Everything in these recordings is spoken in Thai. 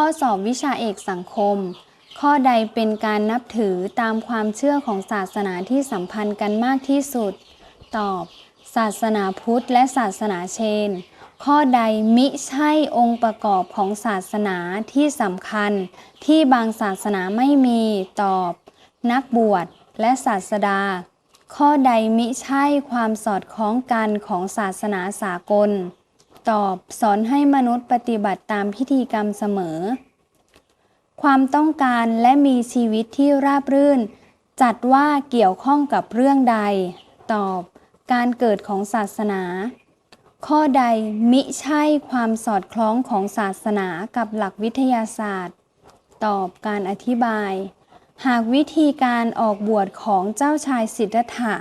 ข้อสอบวิชาเอกสังคม ข้อใดเป็นการนับถือตามความเชื่อของศาสนาที่สัมพันธ์กันมากที่สุด ตอบ ศาสนาพุทธและศาสนาเชน ข้อใดมิใช่องค์ประกอบของศาสนาที่สำคัญ ที่บางศาสนาไม่มี ตอบ นักบวชและศาสดา ข้อใดมิใช่ความสอดคล้องกันของศาสนาสากล ตอบสอนให้มนุษย์ปฏิบัติตามพิธีกรรมเสมอ ความต้องการและมีชีวิตที่ราบรื่น จัดว่าเกี่ยวข้องกับเรื่องใด ตอบ การเกิดของศาสนา ข้อใดมิใช่ความสอดคล้องของศาสนากับหลักวิทยาศาสตร์ ตอบการอธิบาย หากวิธีการออกบวชของเจ้าชายสิทธัตถะ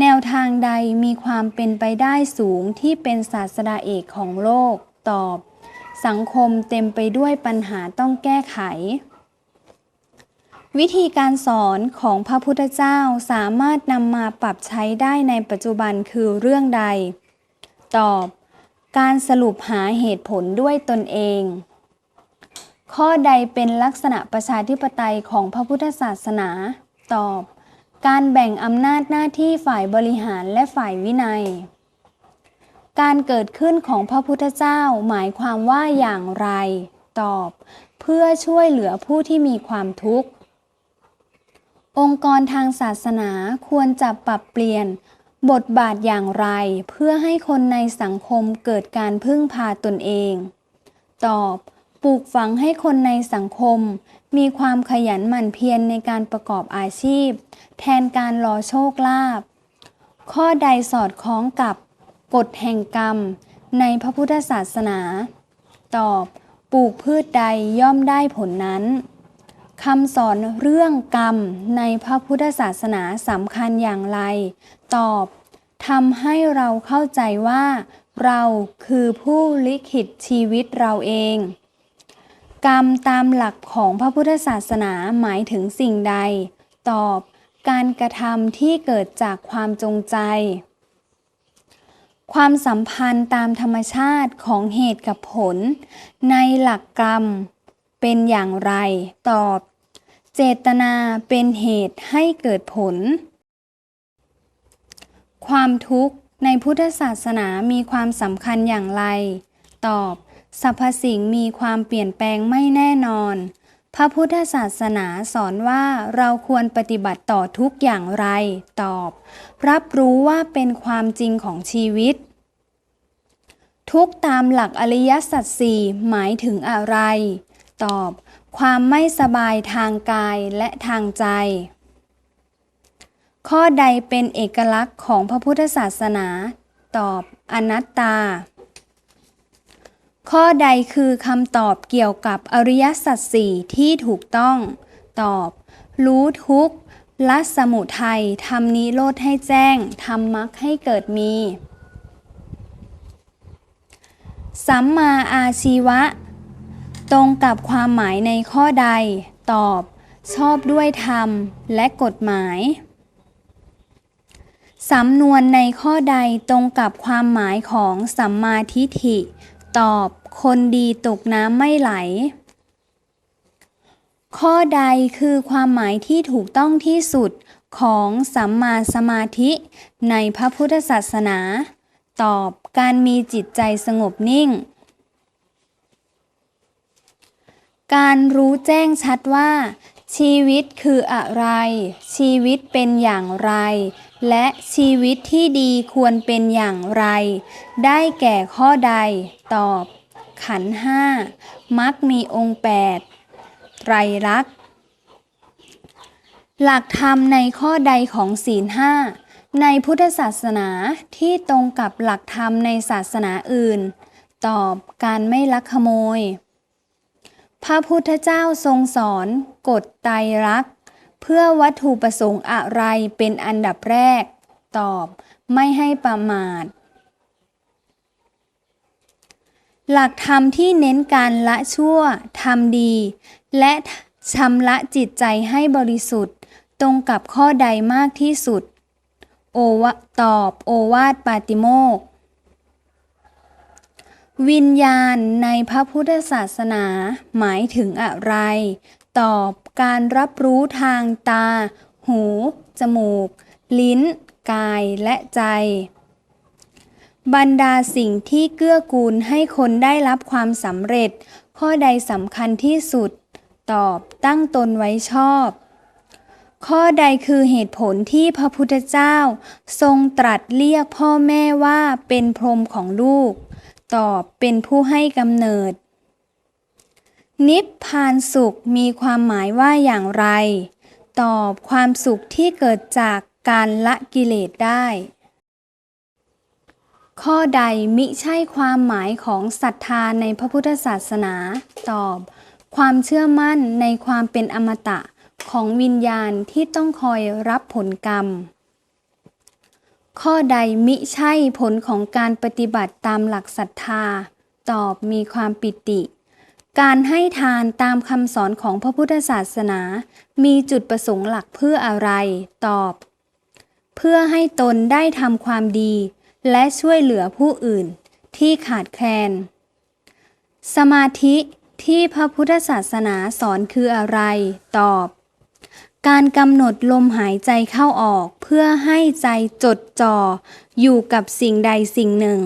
แนวทางใดมีความเป็นไปได้สูงที่เป็นศาสดาเอกของโลก ตอบ สังคมเต็มไปด้วยปัญหาต้องแก้ไข วิธีการสอนของพระพุทธเจ้าสามารถนำมาปรับใช้ได้ในปัจจุบันคือเรื่องใด ตอบ การสรุปหาเหตุผลด้วยตนเอง ข้อใดเป็นลักษณะประชาธิปไตยของพระพุทธศาสนา ตอบ การแบ่งอำนาจหน้าที่ฝ่ายบริหารและฝ่ายวินัย การเกิดขึ้นของพระพุทธเจ้าหมายความว่าอย่างไร ตอบ เพื่อช่วยเหลือผู้ที่มีความทุกข์ องค์กรทางศาสนาควรจะปรับเปลี่ยน บทบาทอย่างไร เพื่อให้คนในสังคมเกิดการพึ่งพาตนเอง ตอบ ปลูกฝังให้คนในสังคม มีความขยันหมั่นเพียรในการประกอบอาชีพ แทนการรอโชคลาภข้อใดสอดคล้องกับกฎแห่งกรรม ในพระพุทธศาสนา ตอบ ปลูกพืชใดย่อมได้ผลนั้นคำสอนเรื่องกรรมในพระพุทธศาสนาสำคัญอย่างไร ตอบทำให้เราเข้าใจว่า เราคือผู้ลิขิตชีวิตเราเอง กรรมตามหลักของพระพุทธศาสนาหมายถึงสิ่งใด ตอบ การกระทำที่เกิดจากความจงใจ ความสัมพันธ์ตามธรรมชาติของเหตุกับผล ในหลักกรรมเป็นอย่างไร ตอบ เจตนาเป็นเหตุให้เกิดผล ความทุกข์ในพุทธศาสนามีความสำคัญอย่างไร ตอบ สรรพสิ่งมีความเปลี่ยนแปลงไม่แน่นอน พระพุทธศาสนาสอนว่าเราควรปฏิบัติต่อทุกอย่างไร ตอบ รับรู้ว่าเป็นความจริงของชีวิต ทุกตามหลักอริยสัจสี่หมายถึงอะไร ตอบ ความไม่สบายทางกายและทางใจ ข้อใดเป็นเอกลักษณ์ของพระพุทธศาสนา ตอบ อนัตตา ข้อใดคือคำตอบเกี่ยวกับอริยสัจสี่ที่ถูกต้อง ตอบ รู้ทุกข์ละสมุทัยทำนิโรธให้แจ้งทำมรรคให้เกิดมี สัมมาอาชีวะ ตรงกับความหมายในข้อใด ตอบ ชอบด้วยธรรมและกฎหมาย สำนวนในข้อใดตรงกับความหมายของสัมมาทิฏฐิ ตอบ คนดีตกน้ำไม่ไหล ข้อใดคือความหมายที่ถูกต้องที่สุดของสัมมาสมาธิในพระพุทธศาสนา ตอบการมีจิตใจสงบนิ่ง การรู้แจ้งชัดว่า ชีวิตคืออะไร ชีวิตเป็นอย่างไร และชีวิตที่ดีควรเป็นอย่างไร ได้แก่ข้อใด ตอบ ขันห้ามักมีองค์แปดไตรลักษณ์หลักธรรมในข้อใดของศีลห้าในพุทธศาสนาที่ตรงกับหลักธรรมในศาสนาอื่น ตอบการไม่ลักขโมย พระพุทธเจ้าทรงสอนกฎไตรลักษณ์ เพื่อวัตถุประสงค์อะไรเป็นอันดับแรก ตอบ ไม่ให้ประมาท หลักธรรมที่เน้นการละชั่วทำดี และชำระจิตใจให้บริสุทธิ์ ตรงกับข้อใดมากที่สุด โอวตอบโอวาทปาติโมกวิญญาณในพระพุทธศาสนาหมายถึงอะไร ตอบการรับรู้ทางตา หู จมูก ลิ้น กายและใจ บรรดาสิ่งที่เกื้อกูลให้คนได้รับความสำเร็จ ข้อใดสำคัญที่สุด ตอบตั้งตนไว้ชอบ ข้อใดคือเหตุผลที่พระพุทธเจ้า ทรงตรัสเรียกพ่อแม่ว่าเป็นพรหมของลูก ตอบเป็นผู้ให้กำเนิด นิพพานสุขมีความหมายว่าอย่างไร ตอบความสุขที่เกิดจากการละกิเลสได้ ข้อใดมิใช่ความหมายของศรัทธาในพระพุทธศาสนา ตอบ ความเชื่อมั่นในความเป็นอมตะของวิญญาณที่ต้องคอยรับผลกรรม ข้อใดมิใช่ผลของการปฏิบัติตามหลักศรัทธา ตอบมีความปิติ การให้ทานตามคำสอนของพระพุทธศาสนา มีจุดประสงค์หลักเพื่ออะไร ตอบ เพื่อให้ตนได้ทำความดี และช่วยเหลือผู้อื่นที่ขาดแคลน สมาธิที่พระพุทธศาสนาสอนคืออะไร ตอบ การกำหนดลมหายใจเข้าออกเพื่อให้ใจจดจ่ออยู่กับสิ่งใดสิ่งหนึ่ง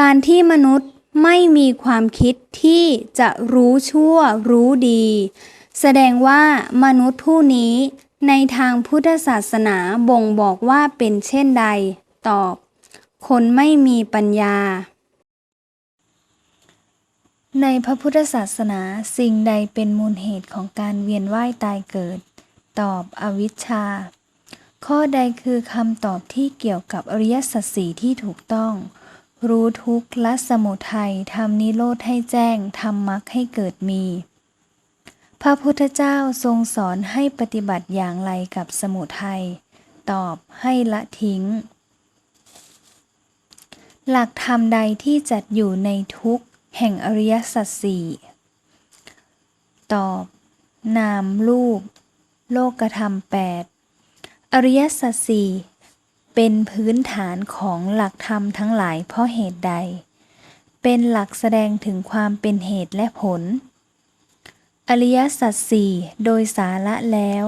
การที่มนุษย์ ไม่มีความคิดที่จะรู้ชั่วรู้ดี แสดงว่ามนุษย์ผู้นี้ในทางพุทธศาสนาบ่งบอกว่าเป็นเช่นใด ตอบ คนไม่มีปัญญา ในพระพุทธศาสนาสิ่งใดเป็นมูลเหตุของการเวียนว่ายตายเกิด ตอบอวิชชา ข้อใดคือคำตอบที่เกี่ยวกับอริยสัจสี่ที่ถูกต้อง รู้ทุกข์ละสมุทัยทำนิโรธให้แจ้งทำมรรคให้เกิดมี พระพุทธเจ้าทรงสอนให้ปฏิบัติอย่างไรกับสมุทัย ตอบให้ละทิ้ง หลักธรรมใดที่จัดอยู่ในทุกข์แห่งอริยสัจสี่ตอบ นามรูป โลกธรรมแปดอริยสัจสี่ เป็นพื้นฐานของหลักธรรมทั้งหลายเพราะเหตุใด เป็นหลักแสดงถึงความเป็นเหตุและผล อริยสัจสี่โดยสาระแล้ว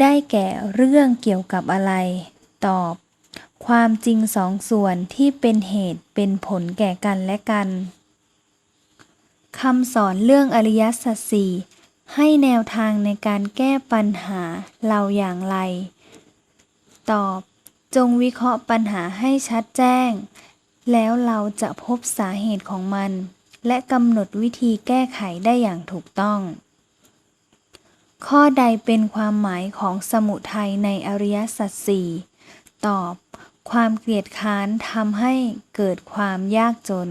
ได้แก่เรื่องเกี่ยวกับอะไร ตอบ ความจริงสองส่วนที่เป็นเหตุเป็นผลแก่กันและกันคำสอนเรื่องอริยสัจสี่ให้แนวทางในการแก้ปัญหาเราอย่างไร ตอบ จงวิเคราะห์ปัญหาให้ชัดแจ้ง แล้วเราจะพบสาเหตุของมัน และกำหนดวิธีแก้ไขได้อย่างถูกต้อง ข้อใดเป็นความหมายของสมุทัยในอริยสัจสี่ตอบ ความเกลียดค้านทำให้เกิดความยากจน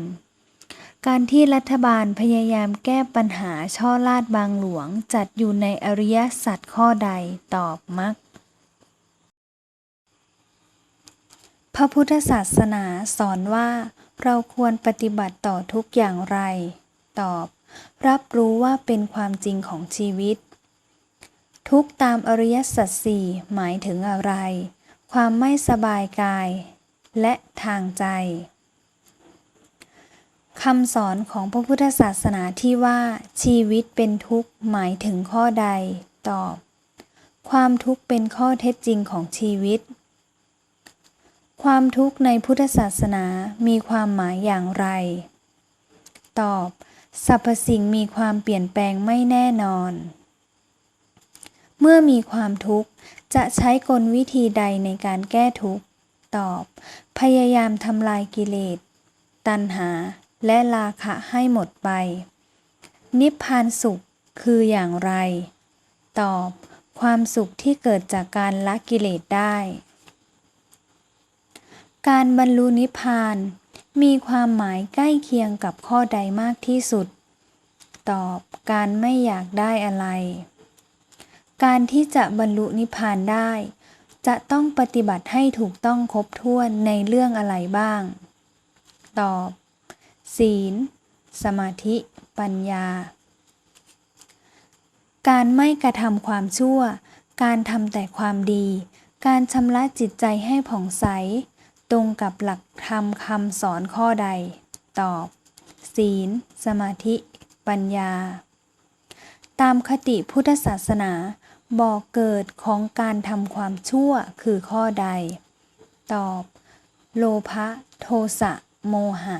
การที่รัฐบาลพยายามแก้ปัญหาช่อลาดบางหลวงจัดอยู่ในอริยสัจข้อใดตอบมัก พระพุทธศาสนาสอนว่า เราควรปฏิบัติต่อทุกอย่างไร ตอบ รับรู้ว่าเป็นความจริงของชีวิต ทุกตามอริยสัจสี่หมายถึงอะไร ความไม่สบายกาย และทางใจคำสอนของพระพุทธศาสนาที่ว่า ชีวิตเป็นทุกข์หมายถึงข้อใด ตอบ ความทุกข์เป็นข้อเท็จจริงของชีวิต ความทุกข์ในพุทธศาสนามีความหมายอย่างไร ตอบ สรรพสิ่งมีความเปลี่ยนแปลงไม่แน่นอน เมื่อมีความทุกข์จะใช้กลวิธีใดในการแก้ทุกข์ ตอบ พยายามทำลายกิเลส ตัณหา และราคะให้หมดไป นิพพานสุขคืออย่างไร ตอบ ความสุขที่เกิดจากการละกิเลสได้ การบรรลุนิพพาน มีความหมายใกล้เคียงกับข้อใดมากที่สุด ตอบการไม่อยากได้อะไร การที่จะบรรลุนิพพานได้ จะต้องปฏิบัติให้ถูกต้องครบถ้วนในเรื่องอะไรบ้าง ตอบ ศีล สมาธิ ปัญญา การไม่กระทำความชั่ว การทำแต่ความดี การชำระจิตใจให้ผ่องใส ตรงกับหลักธรรมคำสอนข้อใด ตอบ ศีล สมาธิ ปัญญา ตามคติพุทธศาสนาบอกเกิดของการทำความชั่วคือข้อใด ตอบ โลภะโทสะโมหะ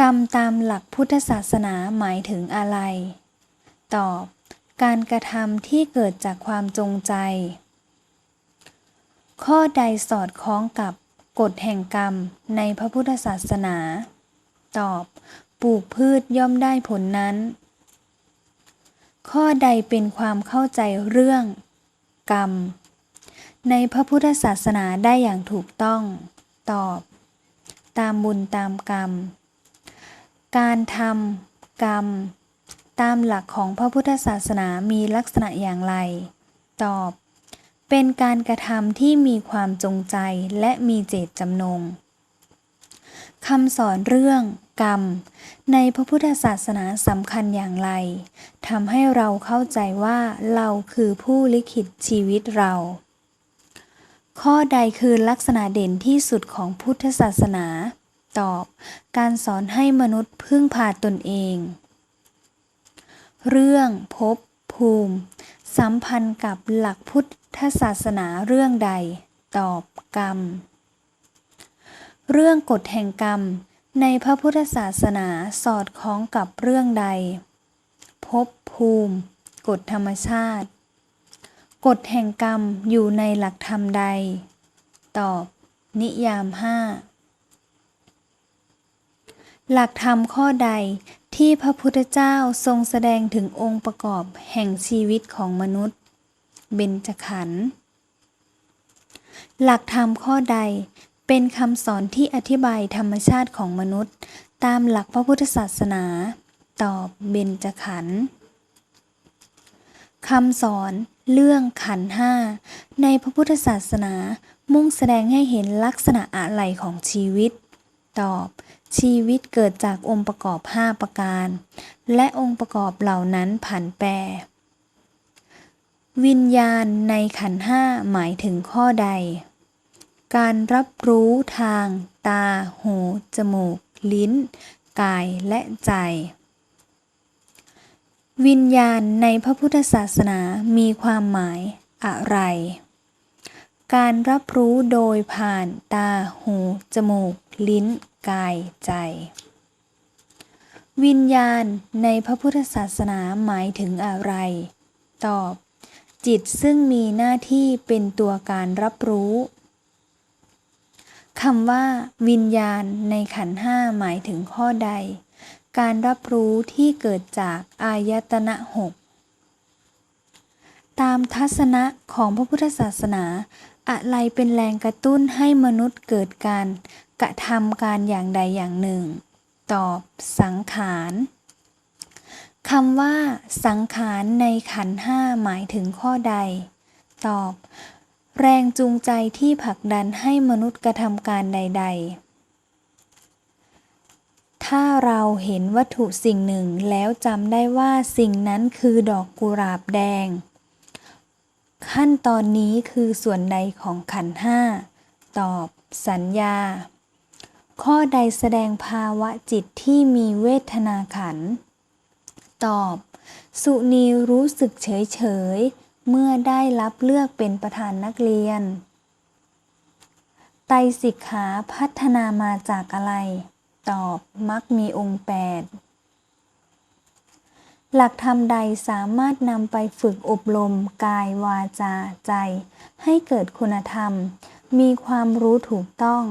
กรรมตามหลักพุทธศาสนาหมายถึงอะไร ตอบ การกระทำที่เกิดจากความจงใจ ข้อใดสอดคล้องกับกฎแห่งกรรมในพระพุทธศาสนา ตอบ ปลูกพืชย่อมได้ผลนั้น ข้อใดเป็นความเข้าใจเรื่อง กรรม ในพระพุทธศาสนาได้อย่างถูกต้อง ตอบ ตามบุญตามกรรม การทำกรรม ตามหลักของพระพุทธศาสนามีลักษณะอย่างไร ตอบ เป็นการกระทำที่มีความจงใจและมีเจตจำนงคำสอนเรื่องกรรม ในพระพุทธศาสนาสำคัญอย่างไรทำให้เราเข้าใจว่าเราคือผู้ลิขิตชีวิตเรา ข้อใดคือลักษณะเด่นที่สุดของพุทธศาสนา ตอบ การสอนให้มนุษย์พึ่งพาตนเอง เรื่องภพภูมิ สัมพันธ์กับหลักพุทธ ถ้าศาสนาเรื่องใด ตอบกรรม เรื่องกฎแห่งกรรม ในพระพุทธศาสนาสอดคล้องกับเรื่องใดภพภูมิ กฎธรรมชาติ กฎแห่งกรรมอยู่ในหลักธรรมใด ตอบ นิยามห้าหลักธรรมข้อใดที่พระพุทธเจ้าทรงแสดงถึงองค์ประกอบแห่งชีวิตของมนุษย์ เบญจขันธ์หลักธรรมข้อใดเป็นคำสอนที่อธิบายธรรมชาติของมนุษย์ ตามหลักพระพุทธศาสนา ตอบเบญจขันธ์คำสอนเรื่องขันห้าในพระพุทธศาสนา มุ่งแสดงให้เห็นลักษณะอะไรของชีวิต ตอบ ชีวิตเกิดจากองค์ประกอบ 5 ประการ และองค์ประกอบเหล่านั้นผันแปร วิญญาณในขันห้าหมายถึงข้อใด การรับรู้ทางตา หู จมูก ลิ้น กายและใจ วิญญาณในพระพุทธศาสนามีความหมายอะไร การรับรู้โดยผ่านตา หู จมูก ลิ้น กาย ใจ วิญญาณในพระพุทธศาสนาหมายถึงอะไร ตอบ จิตซึ่งมีหน้าที่เป็นตัวการรับรู้คำว่า วิญญาณในขันห้าหมายถึงข้อใด การรับรู้ที่เกิดจากอายตนะหกตามทัศนะของพระพุทธศาสนา อะไรเป็นแรงกระตุ้นให้มนุษย์เกิดการกระทำการอย่างใดอย่างหนึ่ง ตอบสังขาร คำว่า สังขารในขันห้าหมายถึงข้อใด ตอบ แรงจูงใจที่ผลักดันให้มนุษย์กระทำการใด ๆ ถ้าเราเห็นวัตถุสิ่งหนึ่งแล้วจำได้ว่าสิ่งนั้นคือดอกกุหลาบแดง ขั้นตอนนี้คือส่วนใดของขันห้า ตอบ สัญญา ข้อใดแสดงภาวะจิตที่มีเวทนาขันธ์ ตอบ สุนีรู้สึกเฉยๆเมื่อได้รับเลือกเป็นประธานนักเรียน ไตสิกขาพัฒนามาจากอะไร ตอบมักมีองค์แปดหลักธรรมใดสามารถนำไปฝึกอบรมกายวาจาใจ ให้เกิดคุณธรรม มีความรู้ถูกต้อง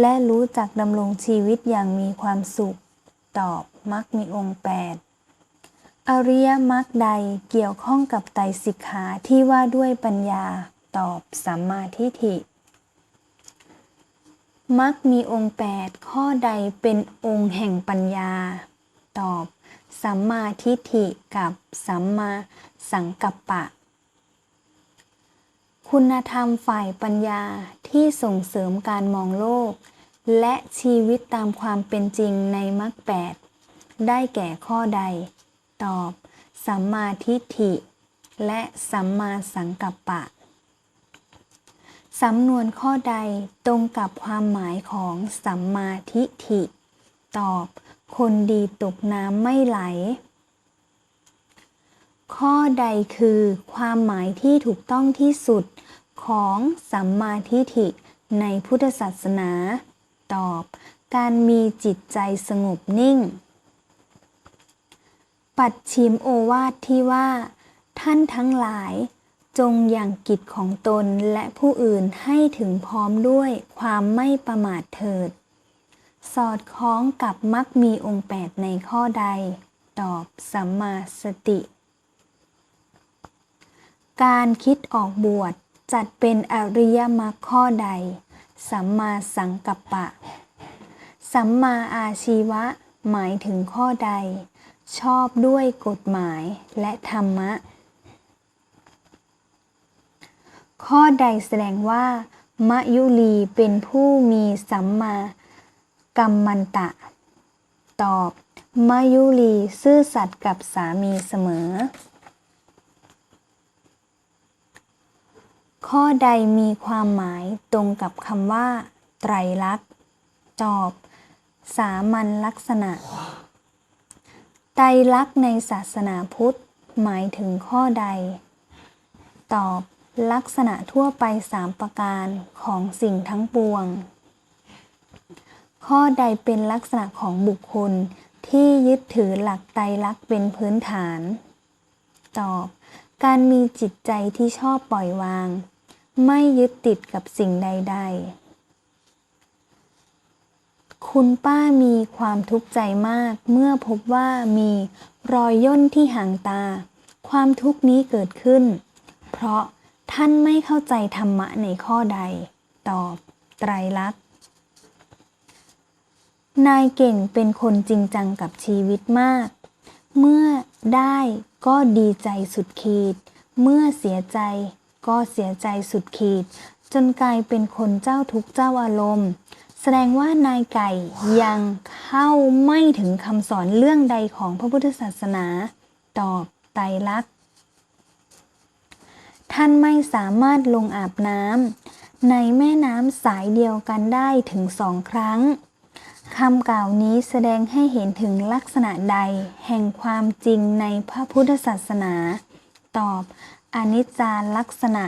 และรู้จักดำรงชีวิตอย่างมีความสุข ตอบมักมีองค์แปด อริยมรรคใดเกี่ยวข้องกับไตรสิกขาที่ว่าด้วยปัญญาตอบสัมมาทิฏฐิมักมีองค์แปดข้อใดเป็นองค์แห่งปัญญา ตอบ สัมมาทิฏฐิกับสัมมาสังกัปปะ คุณธรรมฝ่ายปัญญาที่ส่งเสริมการมองโลก และชีวิตตามความเป็นจริงในมรรคแปดได้แก่ข้อใด ตอบ สัมมาทิฏฐิ และสัมมาสังกัปปะ สำนวนข้อใดตรงกับความหมายของสัมมาทิฏฐิ ตอบ คนดีตกน้ำไม่ไหล ข้อใดคือความหมายที่ถูกต้องที่สุดของสัมมาทิฏฐิในพุทธศาสนา ตอบ การมีจิตใจสงบนิ่ง ปัดชิมโอวาทที่ว่า ท่านทั้งหลาย จงอย่างกิจของตนและผู้อื่นให้ถึงพร้อมด้วยความไม่ประมาทเถิด สอดคล้องกับมักมีองค์แปดในข้อใด ตอบสัมมาสติ การคิดออกบวชจัดเป็นอริยมรรคข้อใด สัมมาสังกัปปะ สัมมาอาชีวะ หมายถึงข้อใด ชอบด้วยกฎหมายและธรรมะ ข้อใดแสดงว่ามะยุลีเป็นผู้มีสัมมากัมมันตะ ตอบมะยุลีซื่อสัตย์กับสามีเสมอ ข้อใดมีความหมายตรงกับคำว่า ไตรลักษณ์ตอบ สามัญลักษณะ ไตรลักษณ์ในศาสนาพุทธ หมายถึงข้อใด ตอบลักษณะทั่วไปสามประการของสิ่งทั้งปวง ข้อใดเป็นลักษณะของบุคคลที่ยึดถือหลักไตรลักษณ์เป็นพื้นฐาน ตอบ การมีจิตใจที่ชอบปล่อยวาง ไม่ยึดติดกับสิ่งใด ๆ คุณป้ามีความทุกข์ใจมาก เมื่อพบว่ามีรอยย่นที่หางตา ความทุกข์นี้เกิดขึ้น เพราะท่านไม่เข้าใจธรรมะในข้อใด ตอบ ไตรลักษณ์ นายเก่งเป็นคนจริงจังกับชีวิตมาก เมื่อได้ก็ดีใจสุดขีด เมื่อเสียใจก็เสียใจสุดขีด จนกลายเป็นคนเจ้าทุกข์เจ้าอารมณ์ แสดงว่านายไก่ยังเข้าไม่ถึงคำสอนเรื่องใดของพระพุทธศาสนา ตอบไตรลักษณ์ท่านไม่สามารถลงอาบน้ำในแม่น้ำสายเดียวกันได้ถึงสองครั้งคำกล่าวนี้แสดงให้เห็นถึงลักษณะใดแห่งความจริงในพระพุทธศาสนา ตอบอนิจจาลักษณะ